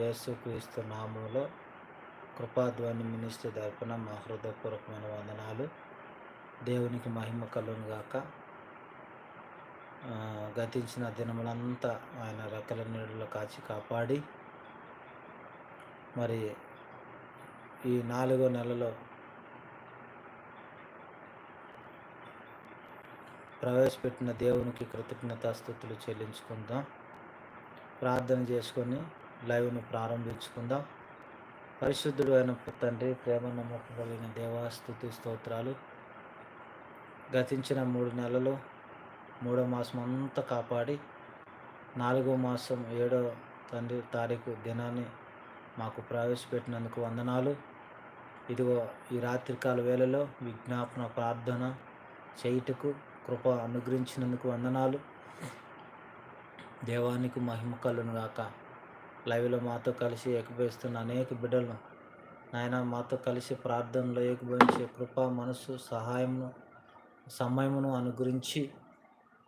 యేసుక్రీస్తు నామంలో కృపాధ్వని మినిస్ట్రీ తరపున మా హృదయపూర్వకమైన వందనాలు. దేవునికి మహిమ కలుగును గాక. గతించిన దినములంతా ఆయన రెక్కల నీడలో కాచి కాపాడి మరి ఈ నాలుగో నెలలో ప్రవేశపెట్టిన దేవునికి కృతజ్ఞతాస్థుతులు చెల్లించుకుందాం. ప్రార్థన చేసుకొని లైవ్ను ప్రారంభించుకుందాం. పరిశుద్ధుడు అయిన తండ్రి ప్రేమ నమ్మకం కలిగిన దేవాస్థుతి స్తోత్రాలు. గతించిన మూడు నెలలు మూడో మాసం అంతా కాపాడి నాలుగో మాసం ఏడో తండ్రి తారీఖు దినాన్ని మాకు ప్రవేశపెట్టినందుకు వందనాలు. ఇదిగో ఈ రాత్రికాల వేళలో విజ్ఞాపన ప్రార్థన చేయుటకు కృప అనుగ్రహించినందుకు వందనాలు. దేవానికి మహిమ కలును గాక లైవ్లో మాతో కలిసి ఏకభవిస్తున్న అనేక బిడ్డలను నాయన మాతో కలిసి ప్రార్థనలో ఏకభవించే కృప మనసు సహాయమును సమయమును అనుగురించి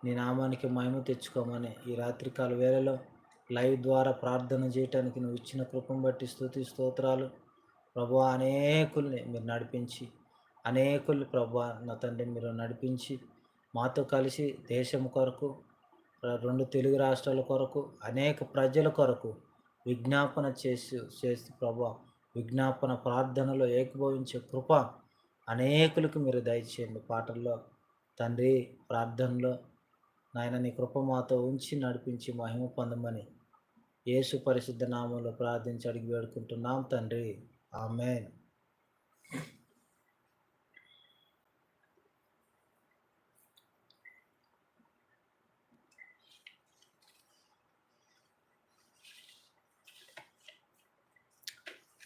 నీ నామానికి మహిమ తెచ్చుకోమని ఈ రాత్రికాల వేళలో లైవ్ ద్వారా ప్రార్థన చేయటానికి నువ్వు ఇచ్చిన కృపను బట్టి స్థుతి స్తోత్రాలు. ప్రభు అనేకుల్ని మీరు నడిపించి అనేకులు ప్రభు నా తండ్రి మీరు నడిపించి మాతో కలిసి దేశం కొరకు రెండు తెలుగు రాష్ట్రాల కొరకు అనేక ప్రజల కొరకు విజ్ఞాపన చేసి చేసి ప్రభా విజ్ఞాపన ప్రార్థనలో ఏకీభవించే కృప అనేకులకు మీరు దయచేయండి. పాటల్లో తండ్రి ప్రార్థనలో నాయన నీ కృప మాతో ఉంచి నడిపించి మహిమ పొందమని యేసు పరిశుద్ధ నామంలో ప్రార్థించి అడిగి వేడుకుంటున్నాం తండ్రి. ఆమెన్.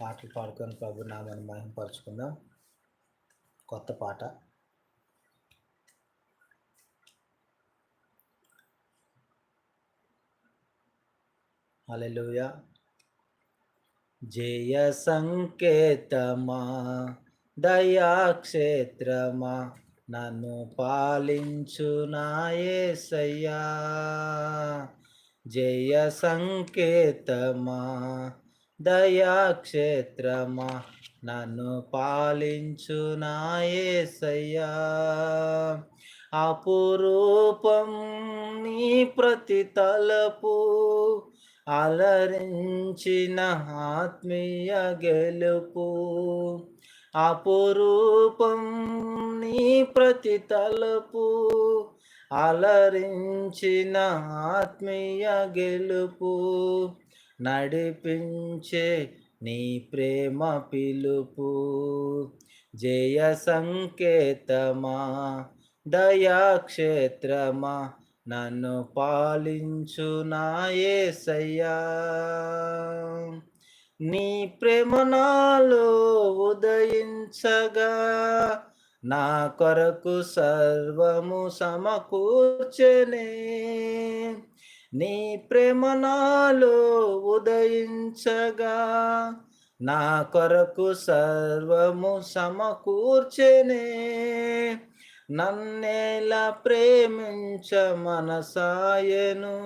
పాటలు పాడుకొని ప్రభు నామాన్ని మహిమపరుచుకుందాం కొత్త పాట. అలెలుయ జయ సంకేతమా దయాక్షేత్రమా నన్ను పాలించు నాయసయ్యా జయ సంకేతమా దయాక్షేత్రమా? నన్ను పాలించు నాయసయ్యా అపురూపం నీ ప్రతి తలపు అలరించిన ఆత్మీయ గెలుపు. అపురూపం నీ ప్రతి తలపు అలరించిన ఆత్మీయ గెలుపు. నడిపించే నీ ప్రేమ పిలుపు. జయ సంకేతమా దయాక్షేత్రమా నన్ను పాలించు నాయసయ్యా నీ ప్రేమ నాలో ఉదయించగా నా కొరకు సర్వము సమకూర్చనే. నీ ప్రేమ నాలో ఉదయించగా నా కొరకు సర్వము సమకూర్చనే. నన్నేలా ప్రేమించ మనసాయను.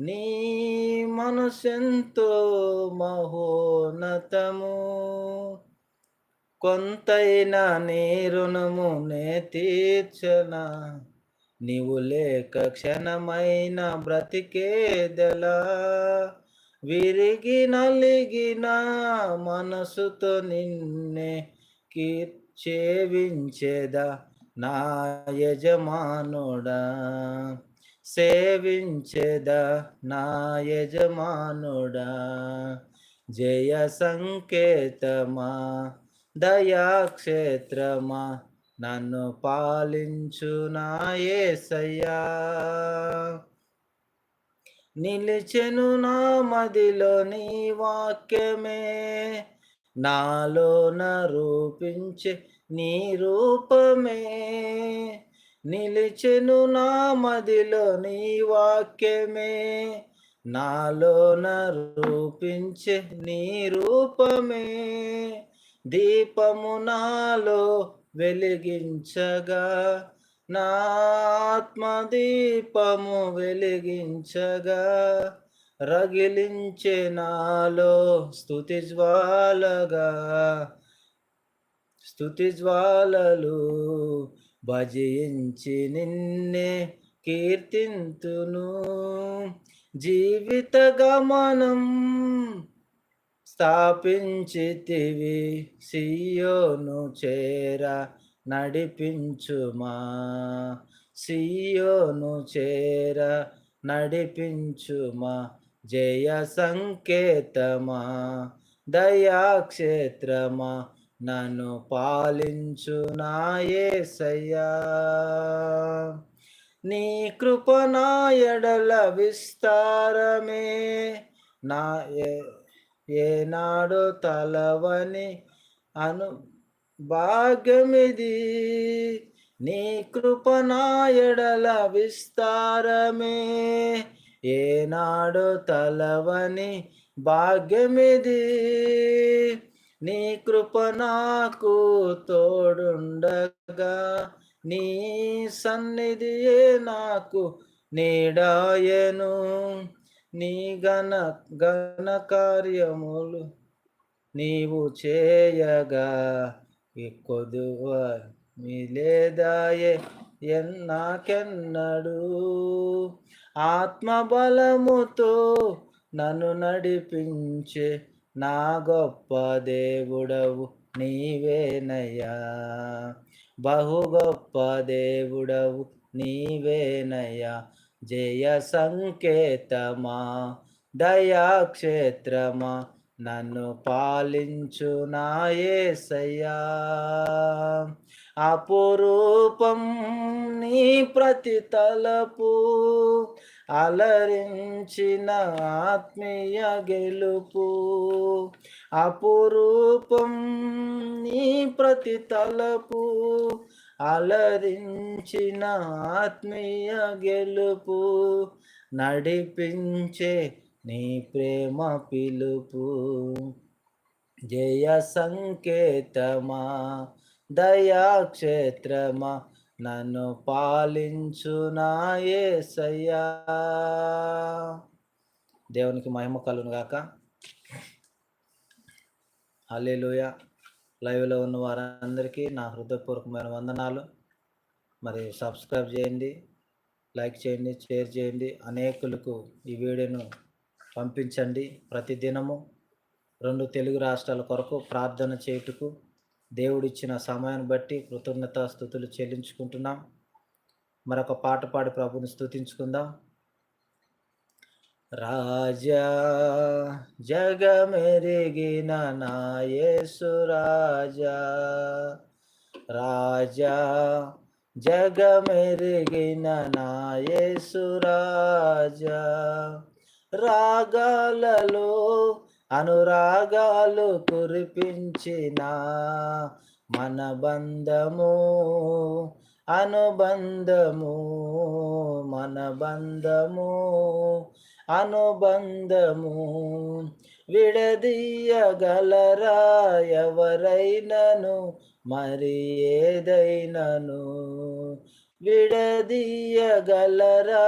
నీ మనసెంతో మహోన్నతము. కొంతైనా నీ రుణము నే తీర్చనా. నీవు లేక క్షణమైన బ్రతికేదెలా? విరిగి నలిగిన మనసుతో నిన్నే కీర్చేవించేదా నా యజమానుడా సేవించేదా? నా యజమానుడా జయ సంకేతమా? దయాక్షేత్రమా నన్ను పాలించు నాయసయ్యా నిలిచెను నా మదిలో నీ వాక్యమే. నాలోన రూపించే నీ రూపమే. నిలిచెను నా మదిలో నీ వాక్యమే. నాలోన రూపించే నీ రూపమే. దీపము నాలో వెలిగించగా నాత్మదీపము వెలిగించగా రగిలించే నాలో స్థుతి జ్వాలగా. స్థుతి జ్వాలలు భజించి నిన్నే కీర్తింతును. జీవిత గమనం స్థాపించితివి సియోను చేర నడిపించుమా. సియోను చేర నడిపించుమా జయ సంకేతమా. దయాక్షేత్రమా నన్ను పాలించు నాయసయ్యా నీ కృపనాయడల విస్తారమే నా ఏనాడు తలవని అను భాగ్యమిది. నీ కృపనాయడల విస్తారమే. ఏనాడు తలవని భాగ్యమిది. నీ కృప నాకు తోడుండగా. నీ సన్నిధియే నాకు నీడాయను. నీ గణ గణ కార్యములు నీవు చేయగా కొదువ మిలేదాయే ఎన్నాకెన్నడు. ఆత్మబలముతో నన్ను నడిపించే నా గొప్ప దేవుడవు నీవేనయ్యా. బహు గొప్ప దేవుడవు నీవేనయ్యా. జయ సంకేతమా దయాక్షేత్రమా నన్ను పాలించు నాయసయ్యా అపురూపం నీ ప్రతి తలపు అలరించిన ఆత్మీయ గెలుపు. అపురూపం నీ ప్రతి తలపు అలరించిన ఆత్మీయ గెలుపు నడిపించే నీ ప్రేమ పిలుపు. జయ సంకేతమా దయాక్షేత్రమా నన్ను పాలించునాయే సయ్యా దేవునికి మహిమ కలును గాక. అల్లెలుయ లైవ్లో ఉన్న వారందరికీ నా హృదయపూర్వకమైన వందనాలు. మరి సబ్స్క్రైబ్ చేయండి లైక్ చేయండి షేర్ చేయండి. అనేకులకు ఈ వీడియోను పంపించండి ప్రతిదినము రెండు తెలుగు రాష్ట్రాల కొరకు ప్రార్థన చేయుటకు దేవుడిచ్చిన సమయాన్ని బట్టి కృతజ్ఞత స్థుతులు చెల్లించుకుంటున్నాం. మరొక పాట పాడి ప్రభుని స్థుతించుకుందాం. రాజా జగమెరిగిన నాయసు రాజా. రాజా జగమెరిగిన నాయసు రాజా. రాగాలలో అనురాగాలు కురిపించిన మన బంధము అనుబంధము మన బంధము అనుబంధము విడదీయగలరా ఎవరైనను మరి ఏదైనను విడదీయగలరా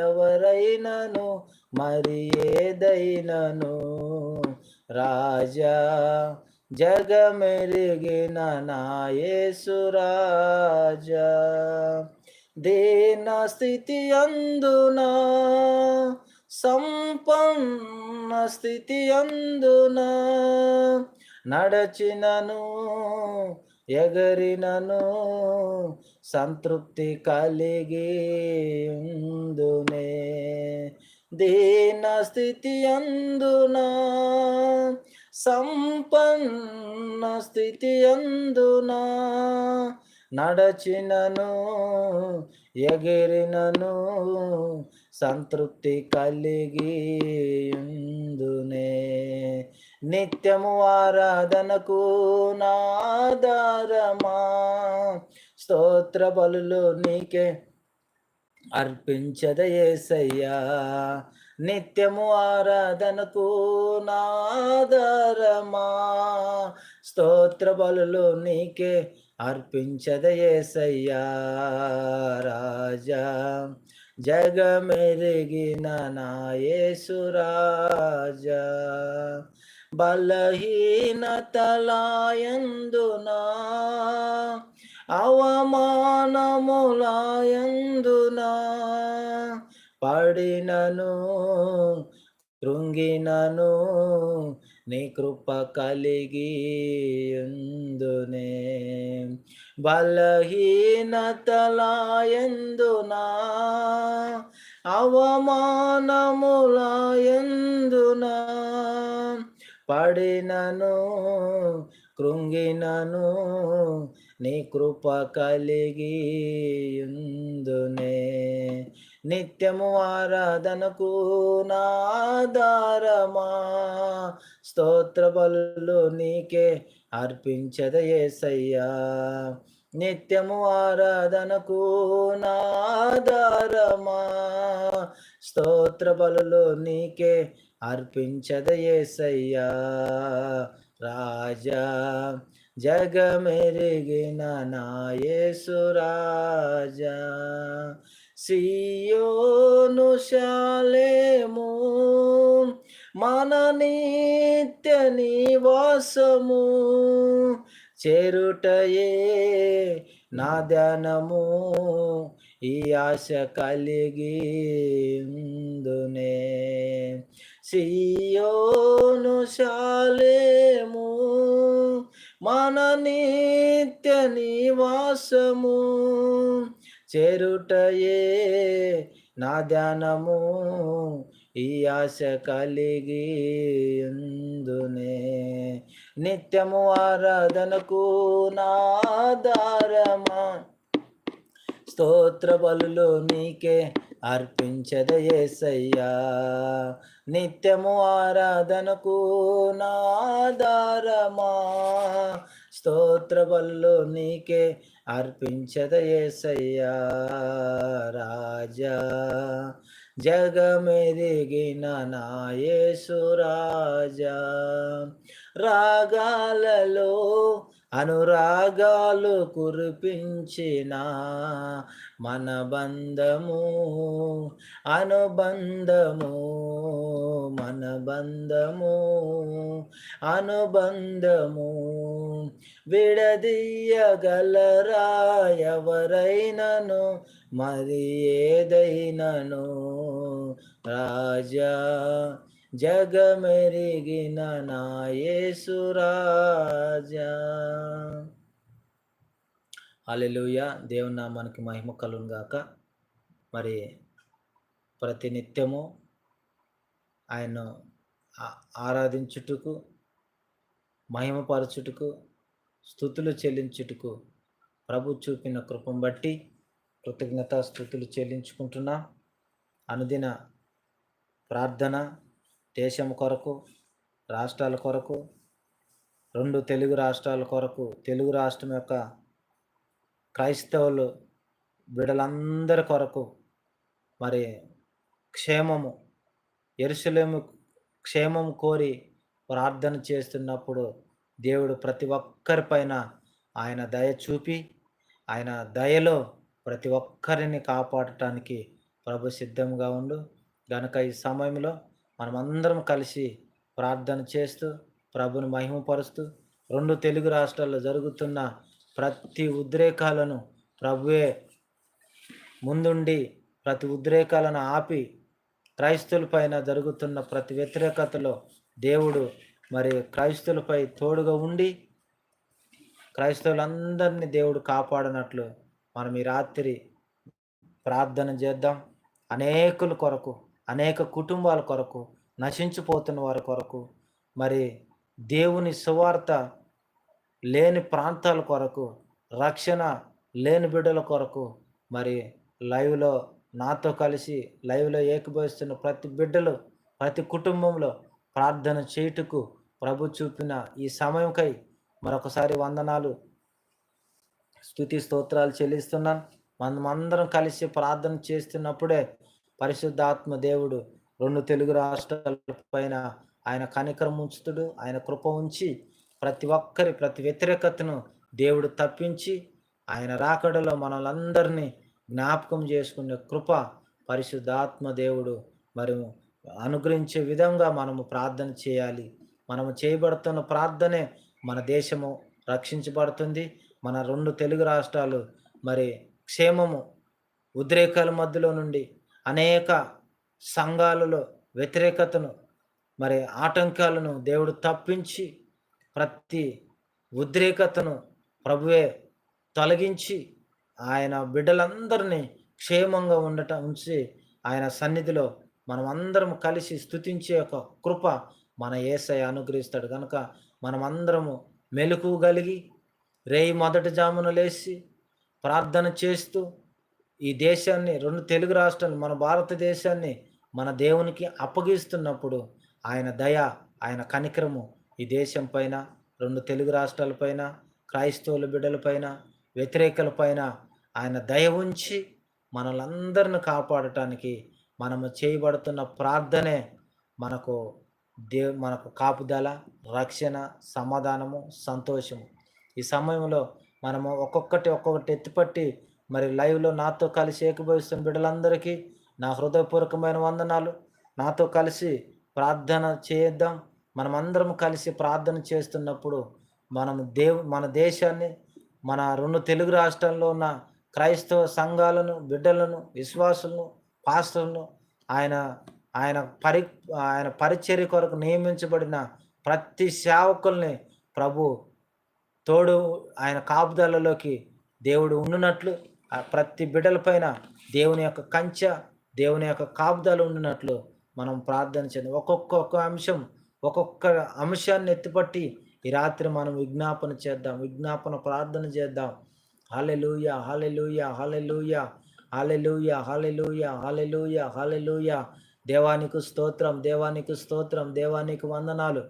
ఎవరైనను మరి ఏదైనను రాజా జగమెరిగిన నాయసురాజా దీన స్థితి అందునా సంపన్న స్థితి అందున నడచినను ఎగరినను సంతృప్తి కలిగి ఉందునే దీన స్థితి అందున సంపన్న స్థితి అందున నడచినను ఎగిరినను సంతృప్తి కలిగి ఉందునే నిత్యము ఆరాధనకు నాదారమా స్తోత్ర బలులు నీకే అర్పించదయేసయ్యా నిత్యము ఆరాధనకు నాదరమా స్తోత్ర బలులు నీకే అర్పించదయేసయ్యా రాజా జగమెరిగిన నా యేసురాజా బలహీనతలాయందునా అవమానములాయందునా పడినను కృంగినను నీ కృప కలిగి ఉందునే బలహీనతలాయందున అవమానములాయందున. పడినను కృంగినను నీ కృప కలిగి ఉందునే నిత్యము ఆరాధనకు నాదారమా స్తోత్ర బలు నీకే అర్పించద ఏసయ్యా. నిత్యము ఆరాధనకు నాదారమా స్తోత్ర బలులో నీకే అర్పించద ఏసయ్యా. రాజా జగమెరిగిన నాయసురాజా సియోను శాలేము మన నిత్య నివాసము చేరుటయే నా ధ్యానము ఈ ఆశ కలిగి ఉందునే సియోను శాలేము మన నిత్య నివాసము చేరుటయే నా ధ్యానము ఈ ఆశ కలిగి ఎందునే నిత్యము ఆరాధనకు నాధారమా స్తోత్ర బలులు నీకే అర్పించద ఏసయ్యా. నిత్యము ఆరాధనకు నాధారమా స్తోత్ర బలులు నీకే అర్పించద ఏసయ్యా. రాజా జగమెరిగిన నాయసు రాజా. రాగాలలో అనురాగాలు కురిపించిన మన బంధము అనుబంధము మన బంధము అనుబంధము విడదీయగలరా ఎవరైనను మరి ఏదైనను రాజా? జగమెరిగిన నాయసురాజా అలెలుయ దేవుని నామానికి మహిమ కలును గాక. మరి ప్రతి నిత్యము ఆయన ఆరాధించుటకు మహిమపరచుటకు స్థుతులు చెల్లించుటకు ప్రభు చూపిన కృపం బట్టి కృతజ్ఞత స్థుతులు చెల్లించుకుంటున్నా. అనుదిన ప్రార్థన దేశం కొరకు రాష్ట్రాల కొరకు రెండు తెలుగు రాష్ట్రాల కొరకు తెలుగు రాష్ట్రం యొక్క క్రైస్తవులు బిడలందరి కొరకు మరి క్షేమము ఎరుసలేము క్షేమం కోరి ప్రార్థన చేస్తున్నప్పుడు దేవుడు ప్రతి ఒక్కరిపైన ఆయన దయ చూపి ఆయన దయలో ప్రతి ఒక్కరిని కాపాడటానికి ప్రభు సిద్ధంగా ఉండు. గనక ఈ సమయంలో మనమందరం కలిసి ప్రార్థన చేస్తూ ప్రభుని మహిమపరుస్తూ రెండు తెలుగు రాష్ట్రాల్లో జరుగుతున్న ప్రతి ఉద్రేకాలను ప్రభువే ముందుండి ప్రతి ఉద్రేకాలను ఆపి క్రైస్తులపైన జరుగుతున్న ప్రతి వ్యతిరేకతలో దేవుడు మరి క్రైస్తులపై తోడుగా ఉండి క్రైస్తవులందరినీ దేవుడు కాపాడనట్లు మనం ఈ రాత్రి ప్రార్థన చేద్దాం. అనేకుల కొరకు అనేక కుటుంబాల కొరకు నశించిపోతున్న వారి కొరకు మరి దేవుని సువార్త లేని ప్రాంతాల కొరకు రక్షణ లేని బిడ్డల కొరకు మరి లైవ్లో నాతో కలిసి లైవ్లో ఏకభవిస్తున్న ప్రతి బిడ్డలు ప్రతి కుటుంబంలో ప్రార్థన చేయుటకు ప్రభు చూపిన ఈ సమయంకై మరొకసారి వందనాలు. స్థుతి స్తోత్రాలు చెల్లిస్తున్నాను. మనమందరం కలిసి ప్రార్థన చేస్తున్నప్పుడే పరిశుద్ధాత్మ దేవుడు రెండు తెలుగు రాష్ట్రాల పైన ఆయన కనికరం ఉంచుతుడు. ఆయన కృప ఉంచి ప్రతి ఒక్కరి ప్రతి వ్యతిరేకతను దేవుడు తప్పించి ఆయన రాకడలో మనలందరినీ జ్ఞాపకం చేసుకునే కృప పరిశుద్ధాత్మ దేవుడు మరి అనుగ్రహించే విధంగా మనము ప్రార్థన చేయాలి. మనము చేయబడుతున్న ప్రార్థనే మన దేశము రక్షించబడుతుంది. మన రెండు తెలుగు రాష్ట్రాలు మరి క్షేమము ఉద్రేకాల మధ్యలో నుండి అనేక సంఘాలలో వ్యతిరేకతను మరి ఆటంకాలను దేవుడు తప్పించి ప్రతి ఉద్రేకతను ప్రభువే తొలగించి ఆయన బిడ్డలందరినీ క్షేమంగా ఉండటం ఉంచి ఆయన సన్నిధిలో మనం అందరం కలిసి స్థుతించే ఒక కృప మన ఏసై అనుగ్రహిస్తాడు. కనుక మనమందరము మెలకు కలిగి రేయి మొదటి జామున లేచి ప్రార్థన చేస్తూ ఈ దేశాన్ని రెండు తెలుగు రాష్ట్రాలు మన భారతదేశాన్ని మన దేవునికి అప్పగిస్తున్నప్పుడు ఆయన దయ ఆయన కనికరము ఈ దేశం పైన రెండు తెలుగు రాష్ట్రాలపైన క్రైస్తవుల బిడ్డలపైన వ్యతిరేకలపైన ఆయన దయ ఉంచి మనలందరిని కాపాడటానికి మనము చేయబడుతున్న ప్రార్థనే మనకు దే మనకు కాపుదల రక్షణ సమాధానము సంతోషము. ఈ సమయంలో మనము ఒక్కొక్కటి ఒక్కొక్కటి ఎత్తిపట్టి మరి లైవ్లో నాతో కలిసి ఏకభవిస్తున్న బిడ్డలందరికీ నా హృదయపూర్వకమైన వందనాలు. నాతో కలిసి ప్రార్థన చేద్దాం. మనమందరం కలిసి ప్రార్థన చేస్తున్నప్పుడు మనం దేవు మన దేశాన్ని మన రెండు తెలుగు రాష్ట్రాల్లో ఉన్న క్రైస్తవ సంఘాలను బిడ్డలను విశ్వాసులను పాస్టర్లను ఆయన ఆయన పరి ఆయన పరిచర్య కొరకు నియమించబడిన ప్రతి సేవకుల్ని ప్రభు తోడు ఆయన కాపుదలలోకి దేవుడు ఉండునట్లు ప్రతి బిడ్డలపైన దేవుని యొక్క కంచె దేవుని యొక్క కాపుదాలు ఉండినట్లు మనం ప్రార్థన చేయండి ఒక్కొక్క అంశం ఒక్కొక్క అంశాన్ని ఎత్తిపట్టి ఈ రాత్రి మనం విజ్ఞాపన చేద్దాం విజ్ఞాపన ప్రార్థన చేద్దాం. హాలెలూయ హాలెలూయ హాలెలూయ హాలెలూయ హాలెలూయ హాలెలూయ హాలెలూయ దేవానికి స్తోత్రం దేవానికి స్తోత్రం దేవానికి వందనాలు.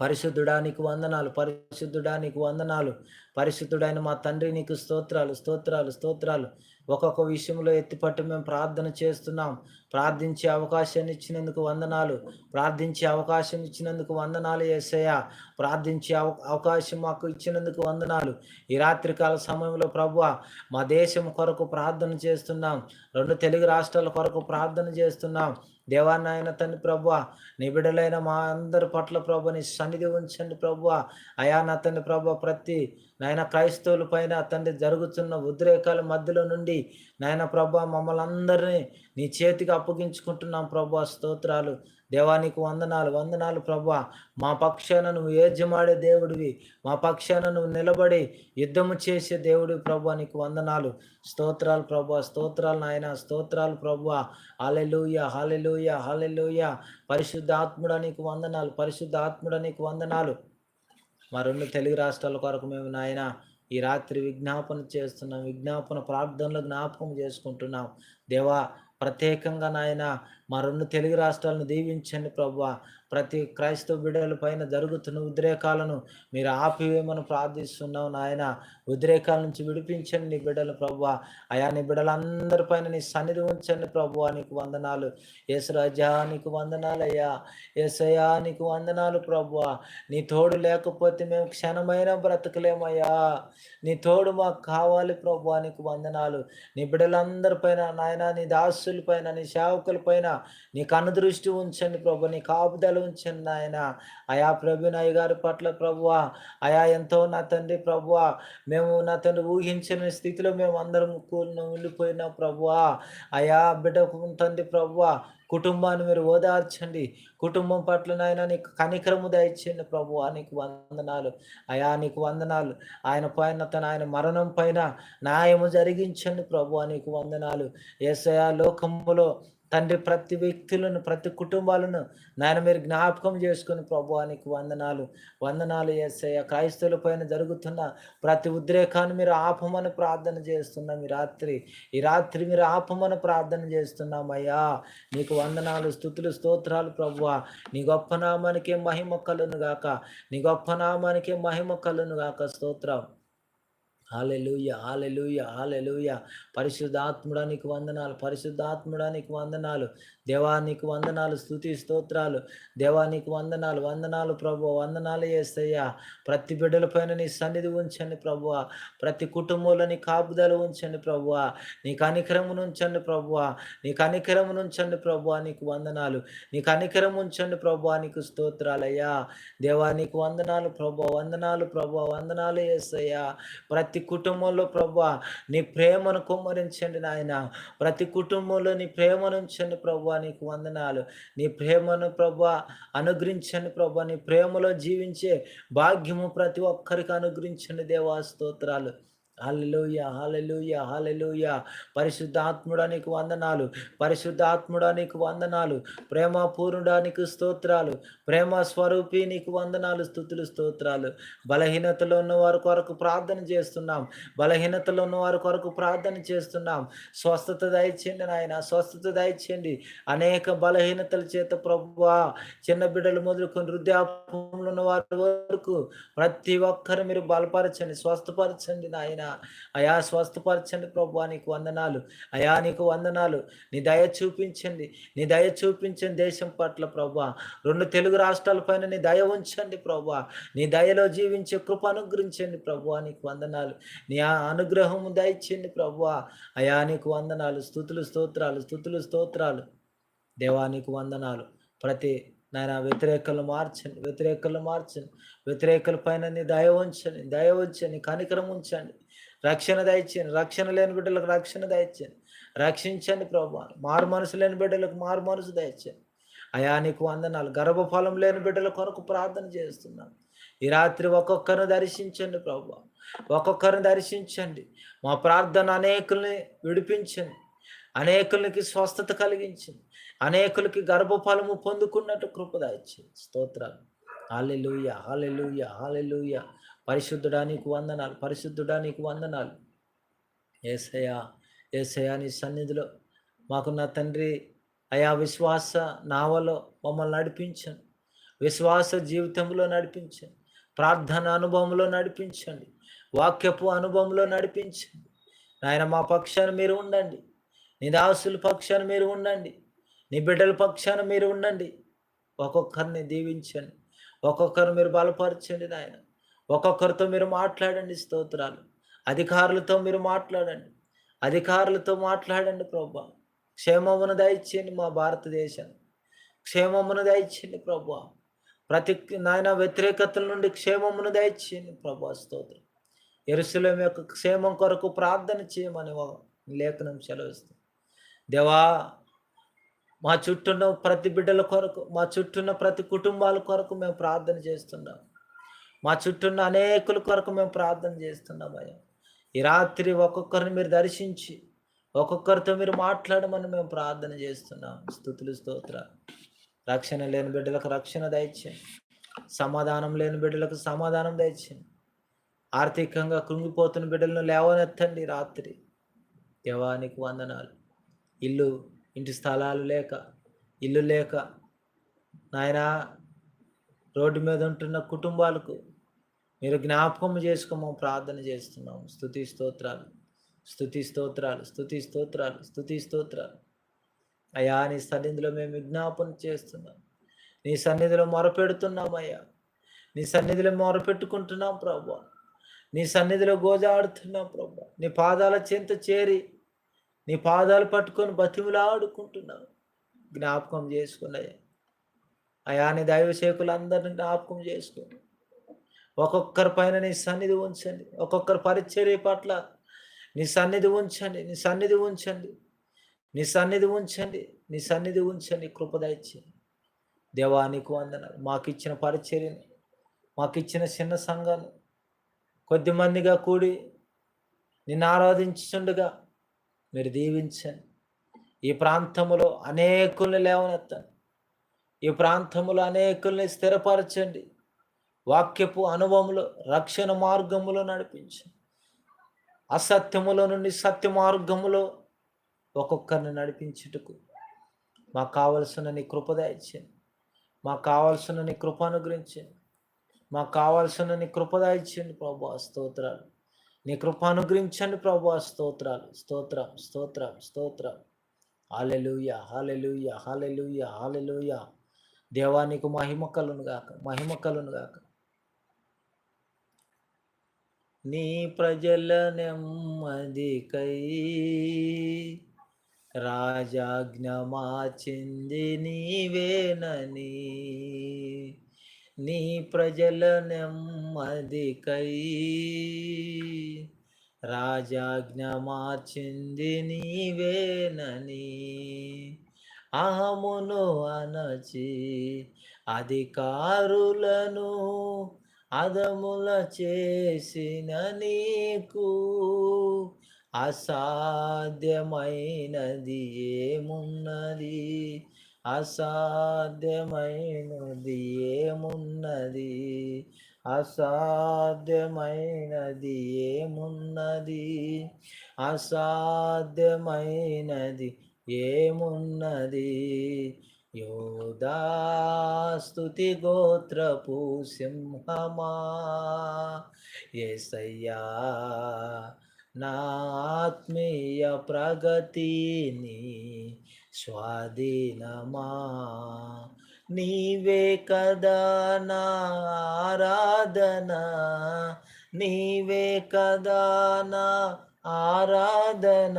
పరిశుద్ధుడానికి వందనాలు పరిశుద్ధుడానికి వందనాలు. పరిశుద్ధుడైన మా తండ్రి నీకు స్తోత్రాలు స్తోత్రాలు స్తోత్రాలు. ఒక్కొక్క విషయంలో ఎత్తిపట్టు మేము ప్రార్థన చేస్తున్నాం. ప్రార్థించే అవకాశాన్ని ఇచ్చినందుకు వందనాలు. ప్రార్థించే అవకాశం ఇచ్చినందుకు వందనాలు ఏసయ్య. ప్రార్థించే అవకాశం మాకు ఇచ్చినందుకు వందనాలు. ఈ రాత్రికాల సమయంలో ప్రభు మా దేశం కొరకు ప్రార్థన చేస్తున్నాం. రెండు తెలుగు రాష్ట్రాల కొరకు ప్రార్థన చేస్తున్నాం. దేవానాయన తండ్రి ప్రభు నీ బిడ్డలైన మా అందరి పట్ల ప్రభు నీ సన్నిధి ఉంచండి ప్రభు. అయా నా తండ్రి ప్రభు ప్రతి నాయన క్రైస్తవుల పైన తండ్రి జరుగుతున్న ఉద్రేకాల మధ్యలో నుండి నాయన ప్రభు మమ్మల్ని అందరినీ నీ చేతికి అప్పగించుకుంటున్నాం ప్రభు. స్తోత్రాలు. దేవానికి వందనాలు వందనాలు ప్రభా. మా పక్షాన నువ్వు ఏజమాడే దేవుడివి. మా పక్షాన నువ్వు నిలబడి యుద్ధము చేసే దేవుడి ప్రభా. నీకు వందనాలు. స్తోత్రాలు ప్రభా. స్తోత్రాలు నాయన స్తోత్రాలు ప్రభా. హాలెలూయ హాలెలూయ హాలెలూయ పరిశుద్ధ నీకు వందనాలు పరిశుద్ధ నీకు వందనాలు. మా రెండు తెలుగు రాష్ట్రాల కొరకు మేము నాయన ఈ రాత్రి విజ్ఞాపన చేస్తున్నాం విజ్ఞాపన ప్రార్థనలు జ్ఞాపకం చేసుకుంటున్నాం. దేవా ప్రత్యేకంగా నాయన మా రెండు తెలుగు రాష్ట్రాలను దీవించండి ప్రభు. ప్రతి క్రైస్తవ బిడ్డల పైన జరుగుతున్న ఉద్రేకాలను మీరు ఆపివేయమని ప్రార్థిస్తున్నాం నాయన. ఉద్రేకాల నుంచి విడిపించండి నీ బిడ్డలు ప్రభు. అయా నీ బిడ్డలందరిపైన నీ సన్నిధి ఉంచండి ప్రభు. నీకు వందనాలు. యేసురాజా నీకు వందనాలు అయ్యా. ఏసయ్యా నీకు వందనాలు ప్రభు. నీ తోడు లేకపోతే మేము క్షణమైన బ్రతకలేమయ్యా. నీ తోడు మాకు కావాలి ప్రభు. నీకు వందనాలు. నీ బిడ్డలందరిపైన నాయన నీ దాసుల పైన నీ సేవకుల పైన నీ కన్ను దృష్టి ఉంచండి ప్రభు నీ కాపుదల ఉంచండి ఆయన అయా ప్రభు నాయ్య గారి పట్ల ప్రభువ అయా ఎంతో నా తండ్రి ప్రభువ మేము నా తండ్రి ఊహించిన స్థితిలో మేము అందరం కూలిన ఉండిపోయినా ప్రభువ అయా బిడ్డకు తండ్రి ప్రభువ కుటుంబాన్ని మీరు ఓదార్చండి. కుటుంబం పట్ల నాయన నీకు కనికరము దయచేయండి ప్రభు. నీకు వందనాలు. అయా నీకు వందనాలు. ఆయన పైన తన ఆయన మరణం పైన న్యాయము జరిగించండి ప్రభు. నీకు వందనాలు. ఏసయా లోకములో తండ్రి ప్రతి వ్యక్తులను ప్రతి కుటుంబాలను నాయన మీరు జ్ఞాపకం చేసుకుని ప్రభువానికి వందనాలు. వందనాలు ఎస్ఐ క్రైస్తవుల పైన జరుగుతున్న ప్రతి ఉద్రేకాన్ని మీరు ఆపమని ప్రార్థన చేస్తున్నాం ఈ రాత్రి. ఈ రాత్రి మీరు ఆపమని ప్రార్థన చేస్తున్నామయ్యా నీకు వందనాలు స్థుతులు స్తోత్రాలు ప్రభువ నీ గొప్ప నామానికే మహిమ కలును గాక నీ గొప్ప నామానికే మహిమ కలును గాక స్తోత్రం. హాలెలుయ హాలెలుయ హాలెలుయ పరిశుద్ధాత్ముడానికి వందనాలు పరిశుద్ధాత్ముడానికి వందనాలు. దేవానికి వందనాలు స్థుతి స్తోత్రాలు. దేవానికి వందనాలు వందనాలు ప్రభు వందనాలు చేస్తయ్యా ప్రతి బిడ్డల పైన నీ సన్నిధి ఉంచండి ప్రభువ. ప్రతి కుటుంబంలో నీ కాపుదల ఉంచండి ప్రభువ. నీ కనికరమును ఉంచండి ప్రభువ. నీ కనికరమును ఉంచండి ప్రభు నీకు వందనాలు. నీ కనికరం ఉంచండి ప్రభు నీకు స్తోత్రాలయ్యా. దేవానికి వందనాలు ప్రభు వందనాలు ప్రభు వందనాలు చేస్తయ్యా ప్రతి కుటుంబంలో ప్రభు నీ ప్రేమను కుమ్మరించండి నాయన. ప్రతి కుటుంబంలో నీ ప్రేమను ఉంచండి ప్రభు నీకు వందనాలు. నీ ప్రేమను ప్రభు అనుగ్రహించండి ప్రభు. నీ ప్రేమలో జీవించే భాగ్యము ప్రతి ఒక్కరికి అనుగ్రహించండి దేవా స్తోత్రాలు. హాలెలూయ హాలెలూయ హాలెలూయ పరిశుద్ధాత్ముడా నీకు వందనాలు. పరిశుద్ధాత్ముడా నీకు వందనాలు. ప్రేమ పూర్ణుడా నీకు స్తోత్రాలు. ప్రేమ స్వరూపి నీకు వందనాలు స్థుతులు స్తోత్రాలు. బలహీనతలో ఉన్న వారి కొరకు ప్రార్థన చేస్తున్నాం. బలహీనతలో ఉన్న వారి కొరకు ప్రార్థన చేస్తున్నాం. స్వస్థత దయచేయండి నాయన స్వస్థత దయచేయండి. అనేక బలహీనతల చేత ప్రభువా చిన్న బిడ్డలు మొదలుకొని వృద్ధాపంలో ఉన్న వారి వరకు ప్రతి ఒక్కరు మీరు బలపరచండి స్వస్థపరచండి నాయన. అయా స్వస్థపరచండి ప్రభా నీకు వందనాలు. అయా నీకు వందనాలు. నీ దయ చూపించండి. నీ దయ చూపించండి దేశం పట్ల ప్రభా రెండు తెలుగు రాష్ట్రాల పైన నీ దయ ఉంచండి ప్రభా నీ దయలో జీవించే కృప అనుగ్రహించండి ప్రభా నీకు వందనాలు. నీ అనుగ్రహం దయచేయండి ప్రభా అయా నీకు వందనాలు. స్థుతులు స్తోత్రాలు స్థుతులు స్తోత్రాలు. దేవానికి వందనాలు. ప్రతి నాయన వ్యతిరేకలు మార్చండి వ్యతిరేకలు మార్చండి. వ్యతిరేకల పైన నీ దయ ఉంచండి దయ ఉంచండి కనికరం ఉంచండి. రక్షణ దయచేయండి. రక్షణ లేని బిడ్డలకు రక్షణ దయచేయండి. రక్షించండి ప్రభా. మారు మనసు లేని బిడ్డలకు మారు మనసు దయచేయండి. అయా నీకు వందనాలు. గర్భఫలం లేని బిడ్డల కొరకు ప్రార్థన చేస్తున్నాను. ఈ రాత్రి ఒక్కొక్కరిని దర్శించండి ప్రభు. ఒక్కొక్కరిని దర్శించండి. మా ప్రార్థన అనేకుల్ని విడిపించండి. అనేకులకి స్వస్థత కలిగించింది అనేకులకి గర్భఫలము పొందుకున్నట్టు కృపదాయించింది స్తోత్రాలు. హాలెలుయ హాలెలుయ హాలెలుయ. పరిశుద్ధుడా నీకు వందనాలు పరిశుద్ధుడా నీకు వందనాలు. ఏసయా ఏసయా నీ సన్నిధిలో మాకు నా తండ్రి అయా విశ్వాస నావలో మమ్మల్ని నడిపించండి. విశ్వాస జీవితంలో నడిపించండి. ప్రార్థన అనుభవంలో నడిపించండి. వాక్యపు అనుభవంలో నడిపించండి. నాయన మా పక్షాన్ని మీరు ఉండండి. నీ దాసుల పక్షాన మీరు ఉండండి. నీ బిడ్డల పక్షాన మీరు ఉండండి. ఒక్కొక్కరిని దీవించండి. ఒక్కొక్కరు మీరు బలపరచండి నాయన. ఒక్కొక్కరితో మీరు మాట్లాడండి స్తోత్రాలు. అధికారులతో మీరు మాట్లాడండి. అధికారులతో మాట్లాడండి ప్రభా. క్షేమమును దయచేయండి మా భారతదేశాన్ని. క్షేమమును దయచేయండి ప్రభా. ప్రతి నాయన వ్యతిరేకతల నుండి క్షేమమును దయచేయండి ప్రభా స్తోత్రం. ఎరుసలేం యొక్క క్షేమం కొరకు ప్రార్థన చేయమని లేఖనం సెలవిస్తుంది. దేవా మా చుట్టూన్న ప్రతి బిడ్డల కొరకు మా చుట్టూన్న ప్రతి కుటుంబాల కొరకు మేము ప్రార్థన చేస్తున్నాం. మా చుట్టూన్న అనేకుల కొరకు మేము ప్రార్థన చేస్తున్నాం అయ్యా. ఈ రాత్రి ఒక్కొక్కరిని మీరు దర్శించి ఒక్కొక్కరితో మీరు మాట్లాడమని మేము ప్రార్థన చేస్తున్నాం. స్థుతులు స్తోత్ర. రక్షణ లేని బిడ్డలకు రక్షణ దయచేయండి. సమాధానం లేని బిడ్డలకు సమాధానం దయచేయండి. ఆర్థికంగా కృంగిపోతున్న బిడ్డలను లేవనెత్తండి రాత్రి. దేవానికి వందనాలు. ఇల్లు ఇంటి స్థలాలు లేక ఇల్లు లేక నాయన రోడ్డు మీద ఉంటున్న కుటుంబాలకు మీరు జ్ఞాపకం చేసుకోమో ప్రార్థన చేస్తున్నాం స్థుతి స్తోత్రాలు స్థుతి స్తోత్రాలు స్థుతి స్తోత్రాలు స్థుతి స్తోత్రాలు. అయ్యా నీ సన్నిధిలో మేము విజ్ఞాపన చేస్తున్నాం. నీ సన్నిధిలో మొరపెడుతున్నాం అయ్యా. నీ సన్నిధిలో మొరపెట్టుకుంటున్నాం ప్రభా. నీ సన్నిధిలో గోజాడుతున్నాం ప్రభా. నీ పాదాల చింత చేరి నీ పాదాలు పట్టుకొని బతిములాడుకుంటున్నాం. జ్ఞాపకం చేసుకున్నాయా అయా నీ దైవసేకులందరినీ జ్ఞాపకం చేసుకుని ఒక్కొక్కరి పైన నీ సన్నిధి ఉంచండి. ఒక్కొక్కరి పరిచర్య పట్ల నీ సన్నిధి ఉంచండి. నీ సన్నిధి ఉంచండి. నీ సన్నిధి ఉంచండి. నీ సన్నిధి ఉంచండి. కృపదయచి దేవానికి వందనాలు. మాకు ఇచ్చిన పరిచర్యని మాకు ఇచ్చిన చిన్న సంఘాన్ని కొద్దిమందిగా కూడి నిన్ను ఆరాధించుండగా మీరు దీవించండి. ఈ ప్రాంతంలో అనేకుల్ని లేవనెత్తండి. ఈ ప్రాంతంలో అనేకుల్ని స్థిరపరచండి. వాక్యపు అనుభవములో రక్షణ మార్గములో నడిపించండి అసత్యములో నుండి సత్య మార్గములో ఒక్కొక్కరిని నడిపించుటకు. మాకు కావలసిన నీ కృప దయచండి మాకు కావాల్సిన నీ కృప అనుగ్రహించండి మాకు కావాల్సిన నీ కృప దయచండి ప్రభా స్తోత్రాలు. నీ కృప అనుగ్రహించండి ప్రభా స్తోత్రాలు. స్తోత్రం స్తోత్రం స్తోత్రం. హాలెలుయ హాలెలుయ హాలెలుయ హాలెలుయ దేవానికి మహిమ కలును గాక మహిమ కలును గాక నీ ప్రజల నెమ్మదికై రాజాజ్ఞ మార్చింది నీవేనని. నీ ప్రజల నెమ్మదికై రాజాజ్ఞ మార్చింది నీవేనని. అహమును అనచి అధికారులను అదముల చేసిన నీకు అసాధ్యమైనది ఏమున్నది? అసాధ్యమైనది ఏమున్నది? అసాధ్యమైనది ఏమున్నది? అసాధ్యమైనది ఏమున్నది? యోదాస్తుతి గోత్రపు సింహమా ఎసయ్యా నాత్మీయ ప్రగతిని స్వాధీనమా. నీవే కదా నా ఆరాధన నీవే కదా నా ఆరాధన.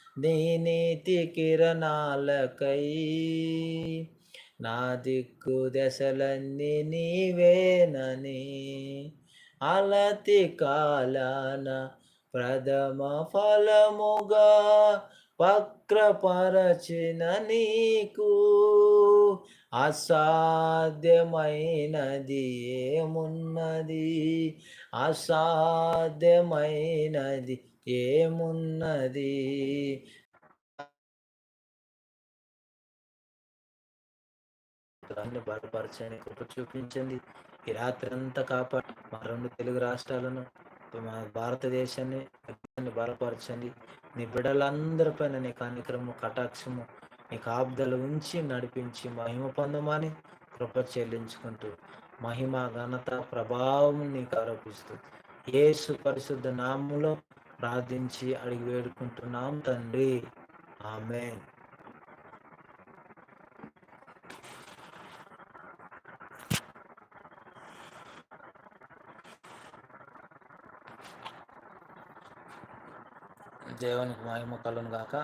నీ నీతి కిరణాలకై నా దిక్కు దశలన్నీ నీవేనని అలతి కాలాన ప్రథమ ఫలముగా వక్రపరచిన నీకు. అసాధ్యమైనది ఏమున్నది? అసాధ్యమైనది ఏమున్నది? బలపరచండి కృప చూపించండి ఈ రాత్రి అంతా కాపాడి. మా రెండు తెలుగు రాష్ట్రాలను మా భారతదేశాన్ని బలపరచండి. నీ బిడ్డలందరిపైన నీ కార్యక్రమం కటాక్షము నీ కాబ్దలు ఉంచి నడిపించి మహిమ పొందమని కృప చెల్లించుకుంటూ మహిమ ఘనత ప్రభావం నీకు ఆరోపిస్తూ ఏసు పరిశుద్ధ నామంలో ప్రార్థించి అడిగి వేడుకుంటున్నాం తండ్రి. ఆమె దేవునికి మహిమ కలును గాక